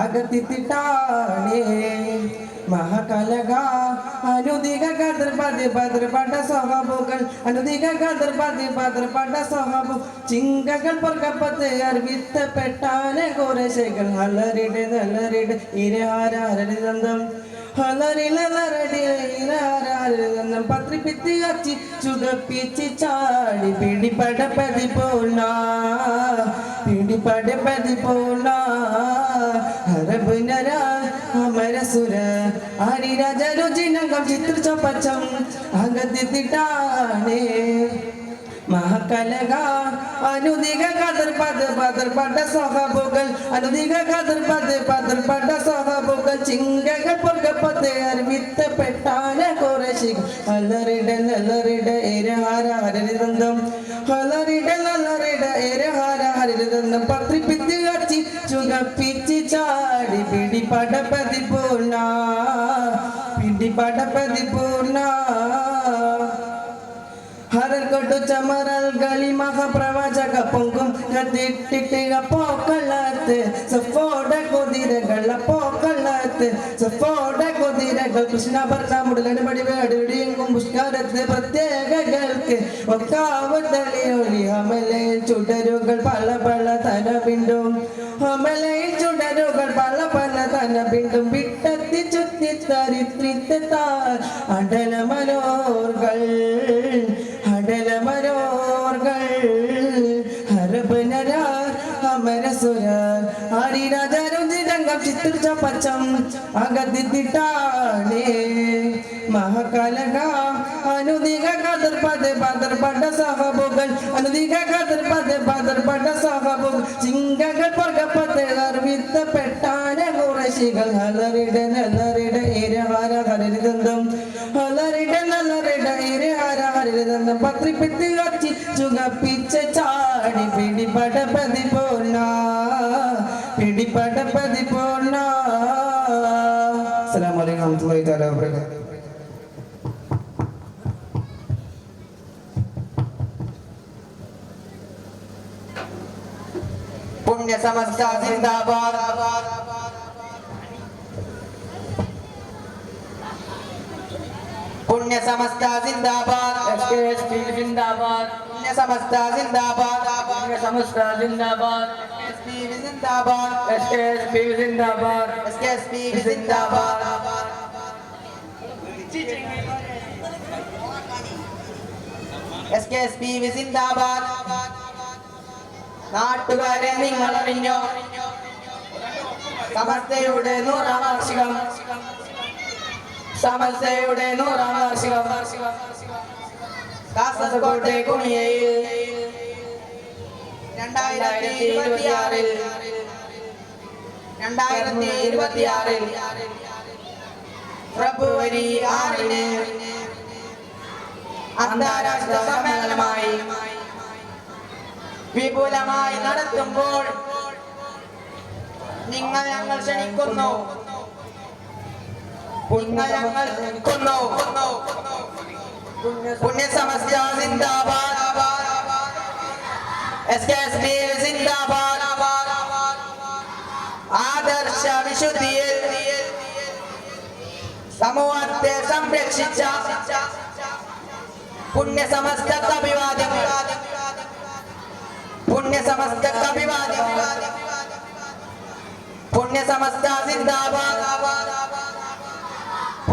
അകത്തിത്തിട്ടാണേ മഹാകലക അനുദിക കതിർ പതി ഭദ്രപട സ്വഭാവുകൾ അനുദിക കതിർ പതി ഭദ്രപട സ്വഭാവം ചിങ്കകൾ പൊർക്കപ്പത്ത് അർവിത്തപ്പെട്ടാനെ കുറശകൾ അലറിട് ഇരഹാരരിതന്തം ഹലറിലറിടം പത്രിപ്പിത്തി അച്ചി ചുതപ്പിച്ച് ചാടി. പിടിപടപതി പോല പിടിപടപതി പോല ഹരബുനര അമരസുര ഹരിരാജരുചിനകം ചിത്ര ചിത്രചപച്ചം അകത്തിട്ടാണേ മഹാകലക അനുദിക കതിർ പത് പതിർ പട സ്വഭാവുകൾ അനുദിക കതിർ പത് പതിർ പട സ്വഭാവുകൾ ചിങ്കകൾ പൊർക്കപ്പത്ത് അറിവിത്തപ്പെട്ടാന കുറശികൾ അലറിട നല്ലറിട എരഹാര ഹരിതന്തം ഹലറിട നല്ലറിട എരഹാര ഹരിതന്തം പത്രിപ്പിത്തി അച്ചി ചുകപ്പിച്ച് ചാടി പിടി പടപതി പൂർണ്ണ പിടി പടപതി പൂർണ്ണ ഹരൽക്കൊട്ടു ചമറൽ കളി മഹാപ്രവാചക പൊങ്കും കത്തിട്ടിട്ട് പോക്കളത്ത് സഫോട കുതിരകൾ പോക്കളത്ത് സഫോട കുതിരകൾ കൃഷ്ണ ഭർത്ത മുടലടി വേടിയും പുഷ്കാരത്ത് പ്രത്യേകകൾക്ക് ഒക്കാവ് തളിയൊളി അമലയിൽ ചുടരുകൾ പല പല തനപിണ്ടും അമലയിൽ ചുടരുകൾ പല പല തനപിണ്ടും വിട്ടത്തി ചുറ്റി തരിത്രിത്താൽ അടല മനോർകൾ അടലമരോർകൾ ഹരപനര അമരസുര ഹരിരാജരുചിരംഗം ചിത്രിച്ച പച്ചം അകത്തിട്ടാണേ മഹാകലക അനുദിക കതിർ പത് പതർ പട സഹബുകൾ അനുദിക കതിർ പത് പതർ പട സഹബുകൾ. ചിങ്കകൾ അർവിത്തപ്പെട്ടാന കുറശികൾ ഹലറിട നല്ലറിട ഇരഹാര ഹരിതന്തം ഹലറിട നല്ലറിട ഇരഹാര ഹരിതന്തം പത്രിപ്പിത്തി അച്ചി ചുകപ്പിച്ച ചാടി പിടി പടപതി പോന്ന പിടി പടപതി പോന്ന. അസ്സലാമു അലൈക്കും വറഹ്മത്തുള്ളാഹി തആല വബറകാതുഹു. പുണ്യ സമസ്ത സിന്ദാബാദ്. പുണ്യ സമസ്ത സിന്ദാബാദ് സിന്ദാബാദ് പുണ്യ സമസ്ത സിന്ദാബാദ് പുണ്യ സമസ്ത സിന്ദാബാദ് സിന്ദാബാദ് സിന്ദാബാദ് സിന്ദാബാദ് S K S P V സിന്ദാബാദ് നാട്ടുകാരെ നിങ്ങൾ അറിഞ്ഞോ സമസ്തയുടെ നൂറാം വാർഷികം. സമസ്തയുടെ നൂറാം വാർഷികം കാസർകോട്ടെ കുണിയയിൽ രണ്ടായിരത്തി ഇരുപത്തിയാറിൽ രണ്ടായിരത്തി ഇരുപത്തിയാറിൽ ഫെബ്രുവരി ആറിന് അന്താരാഷ്ട്ര സമ്മേളനമായി വിപുലമായി നടത്തുമ്പോൾ നിങ്ങൾ ഞങ്ങൾ ക്ഷണിക്കുന്നു. നിങ്ങൾ ഞങ്ങൾ ക്ഷണിക്കുന്നു പുണ്യ സമസ്ത സിന്ദാബാദ് എസ് കെ എസ് പി സിന്ദാബാദ് ആദർശ വിശുദ്ധിയിൽ സമൂഹത്തെ സംരക്ഷിച്ച പുണ്യ സമസ്ത അഭിവാദ്യങ്ങൾ പുണ്യ സമസ്ത അഭിവാദ്യങ്ങൾ പുണ്യ സമസ്ത സിന്ദാബാദ്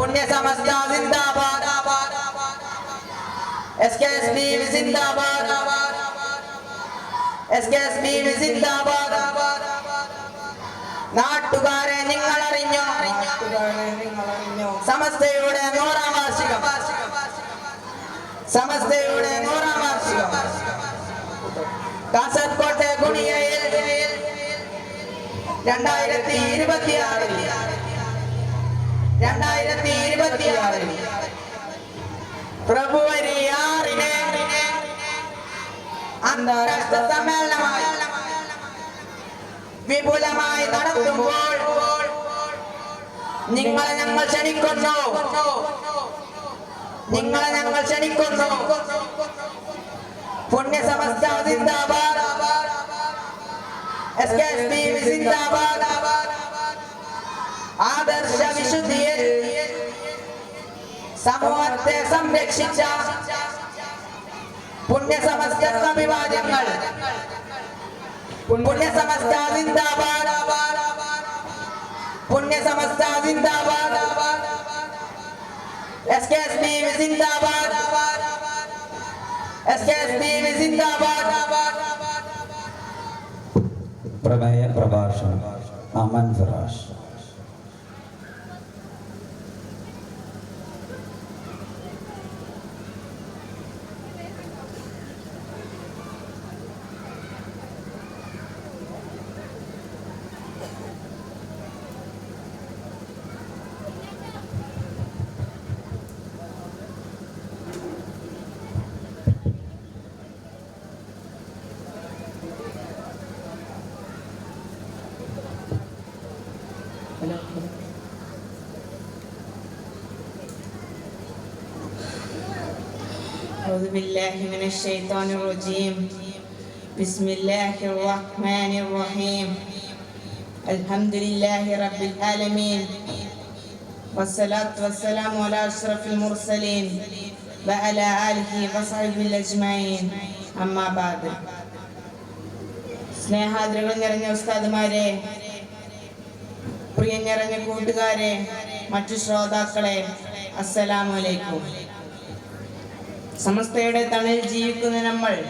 പുണ്യ സമസ്ത സിന്ദാബാദ് എസ് കെ എസ് പി സിന്ദാബാദ് എസ് കെ നാട്ടുകാരെ നിങ്ങൾ അറിഞ്ഞോ സമസ്തയുടെ നൂറാം വാർഷികം. സമസ്തയുടെ നൂറാം വാർഷികം. കാസർകോട്ടെ കുണിയയിൽ രണ്ടായിരത്തി ഇരുപത്തിയാറിൽ രണ്ടായിരത്തി ഇരുപത്തിയാറിൽ ഫെബ്രുവരി ആറിന് അന്താരാഷ്ട്ര സമ്മേളനമായി വിപുലമായി നടത്തുമ്പോൾ നിങ്ങളെ ഞങ്ങൾ ക്ഷണിക്കുന്നു. നിങ്ങളെ ഞങ്ങൾ ക്ഷണിക്കുന്നു. പുണ്യ Samastha S K S P സിന്ദാബാദ്. വിശുദ്ധിയിൽ സമൂഹത്തെ സംരക്ഷിച്ച പുണ്യസമസ്ത അഭിവാദ്യങ്ങൾ പുണ്യസമസ്ത സിന്ദാബാദ് പുണ്യസമസ്ത സിന്ദാബാദ് എസ് കെ എസ് ബി സിന്ദാബാദ് എസ് കെ എസ് ബി സിന്ദാബാദ് പ്രമേയ പ്രഭാഷണം അമൻ ഫറാഷ്. أعوذ بالله من الشيطان الرجيم بسم الله الرحمن الرحيم الحمد لله رب العالمين والصلاة والسلام على أشرف المرسلين وعلى آله وصحبه الأجمعين أما بعد സ്നേഹാദരകൾ നിറഞ്ഞ ഉസ്താദുമാരെ പ്രിയ നിറഞ്ഞ കൂട്ടുകാരെ മറ്റു ശ്രോതാക്കളെ അസ്സലാമു അലൈക്കും സമസ്തയുടെ തണിൽ ജീവിക്കുന്ന നമ്മൾ.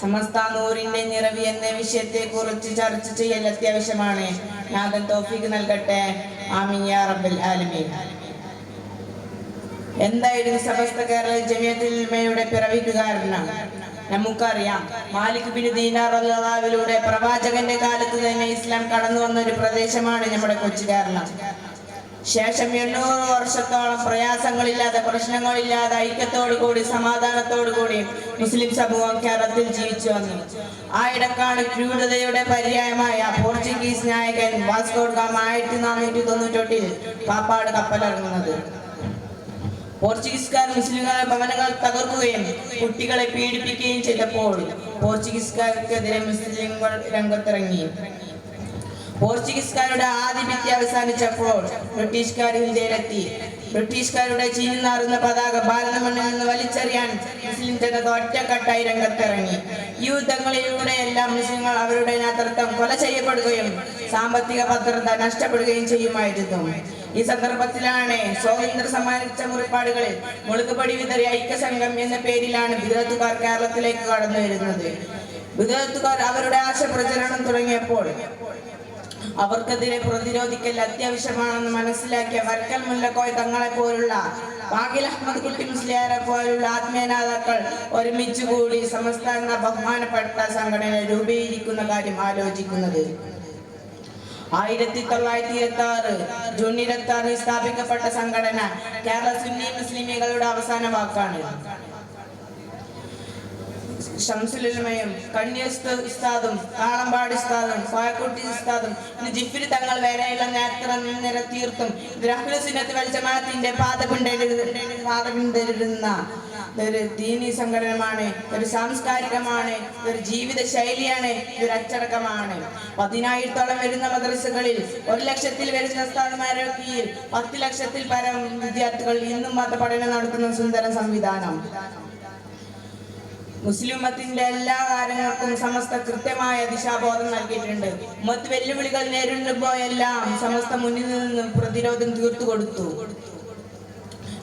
സമസ്ത നൂറിന്റെ നിറവി എന്ന വിഷയത്തെ കുറിച്ച് ചർച്ച ചെയ്യൽ അത്യാവശ്യമാണ്. നാഥൻ തോഫിക്ക് നൽകട്ടെ. ആമീൻ യാ റബ്ബൽ ആലമീൻ. എന്തായിരുന്നു സമസ്ത കേരള ജമിയത്തിൽമയുടെ പിറവിക്ക് കാരണം നമുക്കറിയാം. മാലിക് ബിൻ അള്ളാഹുവിലൂടെ പ്രവാചകന്റെ കാലത്ത് തന്നെ ഇസ്ലാം കടന്നു വന്ന ഒരു പ്രദേശമാണ് നമ്മുടെ കൊച്ചു കേരളം. ശേഷം എണ്ണൂറ് വർഷത്തോളം പ്രയാസങ്ങളില്ലാതെ പ്രശ്നങ്ങളില്ലാതെ ഐക്യത്തോടു കൂടി മുസ്ലിം സമൂഹം കേരളത്തിൽ ജീവിച്ചു വന്നു. ആ ഇടക്കാണ് ക്രൂരതയുടെ പര്യായമായ പോർച്ചുഗീസ് നായകൻ വാസ്കോഡ്ഗാം ആയിരത്തി നാനൂറ്റി തൊണ്ണൂറ്റെട്ടിൽ പാപ്പാട് കപ്പലിറങ്ങുന്നത്. പോർച്ചുഗീസുകാർ മുസ്ലിങ്ങളെ ഭവനങ്ങൾ തകർക്കുകയും കുട്ടികളെ പീഡിപ്പിക്കുകയും ചെയ്തപ്പോൾ പോർച്ചുഗീസുകാർക്കെതിരെ മുസ്ലിങ്ങൾ രംഗത്തിറങ്ങി. പോർച്ചുഗീസുകാരുടെ ആധിപത്യം അവസാനിച്ചപ്പോൾ ബ്രിട്ടീഷുകാർ ഇന്ത്യയിലെത്തി. ബ്രിട്ടീഷുകാരുടെ ചീഞ്ഞാറുന്ന പതാക ഭാരതമണ്ണിൽ നിന്ന് വലിച്ചെറിയാൻ മുസ്ലിം ജനത ഒറ്റക്കെട്ടായി രംഗത്തിറങ്ങി. യുദ്ധങ്ങളിലൂടെ യുദ്ധങ്ങളിലൂടെയെല്ലാം മുസ്ലിങ്ങൾ അവരുടെ നേതൃത്വം കൊല ചെയ്യപ്പെടുകയും സാമ്പത്തിക ഭദ്രത നഷ്ടപ്പെടുകയും ചെയ്യുമായിരുന്നു. ഈ സന്ദർഭത്തിലാണ് സ്വാതന്ത്ര്യ സമ്മാനിച്ച മുറിപ്പാടുകളിൽ മുളുകുപടി വിതറി ഐക്യസംഘം എന്ന പേരിലാണ് ബിദത്തുകാർ കേരളത്തിലേക്ക് കടന്നു വരുന്നത് ബിദത്തുകാർ അവരുടെ ആശ പ്രചരണം തുടങ്ങിയപ്പോൾ അവർക്കെതിരെ പ്രതിരോധിക്കൽ അത്യാവശ്യമാണെന്ന് മനസ്സിലാക്കിയ വർക്കൽ മുല്ലക്കോയ് തങ്ങളെ പോലുള്ള വാഗിൽ അഹമ്മദ് കുട്ടി മുസ്ലിയാരെ പോലുള്ള ആത്മീയനാഥാക്കൾ ഒരുമിച്ച് കൂടി സംസ്ഥാന ബഹുമാനപ്പെട്ട സംഘടന രൂപീകരിക്കുന്ന കാര്യം ആലോചിക്കുന്നത്. ആയിരത്തി തൊള്ളായിരത്തി ഇരുപത്തി ആറ് ജൂൺ ഇരുപത്തി ആറിൽ സ്ഥാപിക്കപ്പെട്ട സംഘടന കേരള സുന്നി മുസ്ലിമികളുടെ അവസാന വാക്കാണ്. ഷംസുലുലമയും കണ്യസ്ത ഉസ്താദും താളമ്പാടി ഉസ്താദും കോയക്കുട്ടി ഉസ്താദും ജിഫിരി തങ്ങൾ വേറെയുള്ള നേത്ര നിര തീർത്തും ദ്രഹ്ലുസിനത്ത് വൽജമാത്തിന്റെ പാത പാതകുണ്ടരുന്ന ഒരു ദീനി സംഘടനമാണ് ഒരു സാംസ്കാരികമാണ് ഒരു ജീവിത ശൈലിയാണ് ഒരു അച്ചടക്കമാണ്. പതിനായിരത്തോളം വരുന്ന മദ്രസകളിൽ ഒരു ലക്ഷത്തിൽ വരുന്ന ഉസ്താദുമാരുടെ കീഴിൽ പത്ത് ലക്ഷത്തിൽ പരം വിദ്യാർത്ഥികൾ ഇന്നും മതപഠനം നടത്തുന്ന സുന്ദര സംവിധാനം. മുസ്ലിം മത്തിന്റെ എല്ലാ കാര്യങ്ങൾക്കും സമസ്ത കൃത്യമായ ദിശാബോധം നൽകിയിട്ടുണ്ട്. മറ്റ് വെല്ലുവിളികൾ നേരിടുമ്പോഴെല്ലാം സമസ്ത മുന്നിൽ നിന്ന് പ്രതിരോധം തീർത്തു കൊടുത്തു.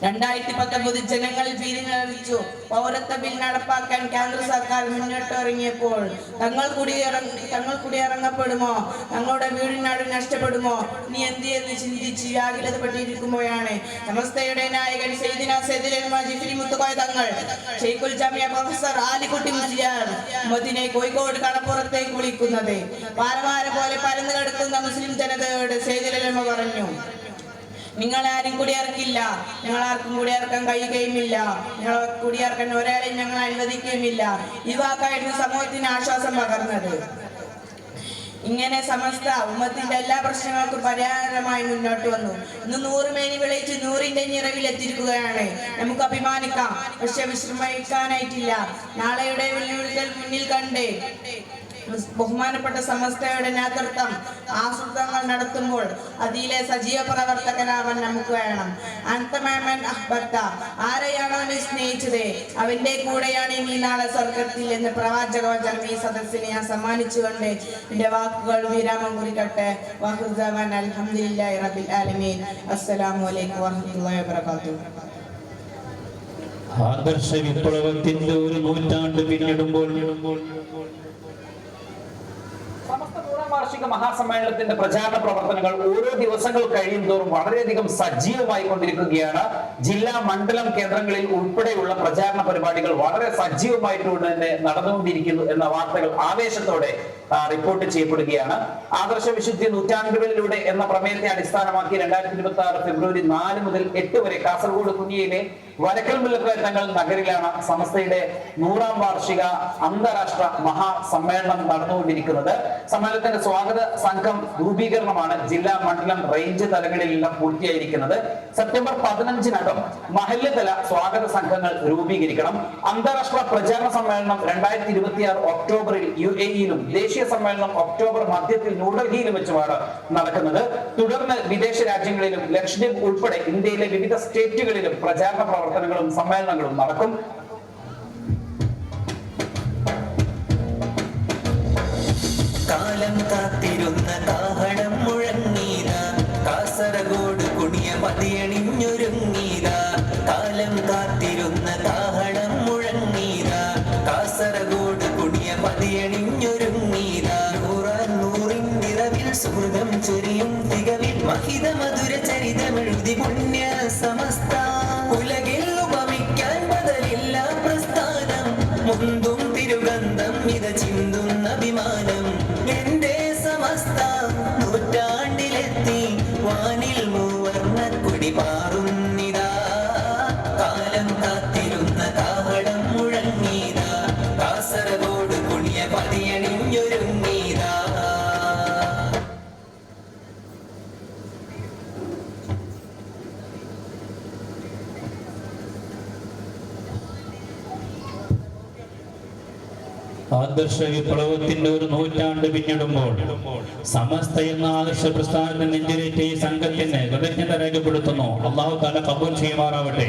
രണ്ടായിരത്തി പത്തൊമ്പത് ജനങ്ങളിൽ പിരിഞ്ഞറിയിച്ചു പൗരത്വ ബിൽ നടപ്പാക്കാൻ കേന്ദ്ര സർക്കാർ മുന്നിട്ടിറങ്ങിയപ്പോൾ തങ്ങൾ കുടിയിറങ്ങ തങ്ങൾ കുടിയിറങ്ങപ്പെടുമോ? തങ്ങളുടെ വീടിനാട് നഷ്ടപ്പെടുമോ? നീ എന്ത് എന്ന് ചിന്തിച്ച് വ്യാകുലതപ്പെട്ടിരിക്കുമ്പോഴാണ് സമസ്തയുടെ നായകൻ സെയ്ദിന മുത്തുകോയ തങ്ങൾ. ഷെയ്ഖുൽ ജാമിയ പ്രൊഫസർ ആലിക്കുട്ടി മുസ്ലിയാർ മദിനെ കോഴിക്കോട് കടപ്പുറത്തേക്ക് വിളിക്കുന്നത്. പാലമാര പോലെ പരന്നു കിടക്കുന്ന മുസ്ലിം ജനതയോട് സെയ്ദിലമ്മ പറഞ്ഞു. നിങ്ങൾ ആരും കുടിയിറക്കില്ല ഞങ്ങൾ ആർക്കും കുടിയിറക്കാൻ കഴിയുകയുമില്ല. ഞങ്ങൾ കുടിയിറക്കാൻ ഒരാളെയും ഞങ്ങൾ അനുവദിക്കുകയുമില്ല. ഈ വാക്കായിരുന്നു സമൂഹത്തിന് ആശ്വാസം പകർന്നത്. ഇങ്ങനെ സമസ്ത ഉമ്മത്തിന്റെ എല്ലാ പ്രശ്നങ്ങൾക്കും പരിഹാരമായി മുന്നോട്ട് വന്നു. ഇന്ന് നൂറ് മേനി വിളയിച്ച് നൂറിന്റെ നിറവിൽ എത്തിയിരിക്കുകയാണ്. നമുക്ക് അഭിമാനിക്കാം. പക്ഷെ വിശ്രമിക്കാനായിട്ടില്ല. നാളെയുടെ വെല്ലുവിളികൾ മുന്നിൽ കണ്ട് ബഹുമാനപ്പെട്ട സമസ്തയുടെ നേതൃത്വം ആസൂത്രങ്ങൾ നടത്തുമ്പോൾ അതിലെ സജീവ പ്രവർത്തകനാവാൻ നമുക്ക് വേണം. അന്തമേമൻ അഹ്ബത്ത ആരെയാണോ നീ സ്നേഹിച്ചത്? അവന്റെ കൂടെയാണ് ഇനി നാളെ സ്വർഗത്തിൽ എന്ന് പ്രവാചക വചനം ഈ സദസ്സിനെ ഞാൻ സമ്മാനിച്ചുകൊണ്ട് എന്റെ വാക്കുകൾ വിരാമം കുറിക്കട്ടെ. അൽഹംദുലില്ലാഹി റബ്ബിൽ ആലമീൻ. അസ്സലാമു അലൈക്കും വറഹ്മത്തുള്ളാഹി വബറകാതുഹു. ആദർശ വിപ്ലവത്തിന്റെ ഒരു നൂറ്റാണ്ട് പിന്നിടുമ്പോൾ വാർഷിക മഹാസമ്മേളനത്തിന്റെ പ്രചാരണ പ്രവർത്തനങ്ങൾ ഓരോ ദിവസങ്ങൾ കഴിയും തോറും വളരെയധികം സജീവമായി കൊണ്ടിരിക്കുകയാണ് ജില്ലാ മണ്ഡലം കേന്ദ്രങ്ങളിൽ ഉൾപ്പെടെയുള്ള പ്രചാരണ പരിപാടികൾ വളരെ സജീവമായിട്ട് തന്നെ നടന്നുകൊണ്ടിരിക്കുന്നു എന്ന വാർത്തകൾ ആവേശത്തോടെ റിപ്പോർട്ട് ചെയ്യപ്പെടുകയാണ്. ആദർശ വിശുദ്ധി നൂറ്റാണ്ടുകളിലൂടെ എന്ന പ്രമേയത്തെ അടിസ്ഥാനമാക്കി രണ്ടായിരത്തി ഇരുപത്തി ആറ് ഫെബ്രുവരി നാല് മുതൽ എട്ട് വരെ കാസർഗോഡ് കുഞ്ഞിയിലെ വരക്കൽ മുല്ലക്കൽ തങ്ങൾ നഗരിലാണ് സമസ്തയുടെ നൂറാം വാർഷിക അന്താരാഷ്ട്ര മഹാസമ്മേളനം നടന്നുകൊണ്ടിരിക്കുന്നത്. സമ്മേളനത്തിന്റെ സ്വാഗത സംഘം രൂപീകരണമാണ് ജില്ലാ മണ്ഡലം റേഞ്ച് തലങ്ങളിലെല്ലാം പൂർത്തിയായിരിക്കുന്നത്. സെപ്റ്റംബർ പതിനഞ്ചിനകം മഹല്ല് തല സ്വാഗത സംഘങ്ങൾ രൂപീകരിക്കണം. അന്താരാഷ്ട്ര പ്രചാരണ സമ്മേളനം രണ്ടായിരത്തി ഇരുപത്തിയാറ് ഒക്ടോബറിൽ യു എ ഇയിലും ദേശീയ സമ്മേളനം ഒക്ടോബർ മധ്യത്തിൽ ന്യൂഡൽഹിയിൽ വെച്ചുമാണ് നടക്കുന്നത്. തുടർന്ന് വിദേശ രാജ്യങ്ങളിലും ലക്ഷദ്വീപ് ഉൾപ്പെടെ ഇന്ത്യയിലെ വിവിധ സ്റ്റേറ്റുകളിലും പ്രചാരണ പ്രവർത്തനങ്ങളും സമ്മേളനങ്ങളും നടക്കും. കാലം കാത്തിരുന്ന കാഹളം മുഴങ്ങീത കുണിയ പതിയണിഞ്ഞൊരുങ്ങീത പുണ്യ സമസ്ത ഉലകിൽ പ്രസ്ഥാനം. മുന്തും തിരുഗന്ധം ഇത അഭിമാനം. എന്റെ സമസ്ത നൂറ്റാണ്ടിലെത്തി. വാനിൽ മൂവർണ കുടി പാറുന്നിതാ ആദർശ വിപ്ലവത്തിന്റെ ഒരു നൂറ്റാണ്ട് പിന്നിടുമ്പോൾ സമസ്ത എന്ന ആദർശ പ്രസ്ഥാനത്തിന് നെഞ്ചിലേറ്റ ഈ സംഘത്തിന് കൃതജ്ഞത രേഖപ്പെടുത്തുന്നു അള്ളാഹു തല കബൂൽ ചെയ്യുമാറാവട്ടെ.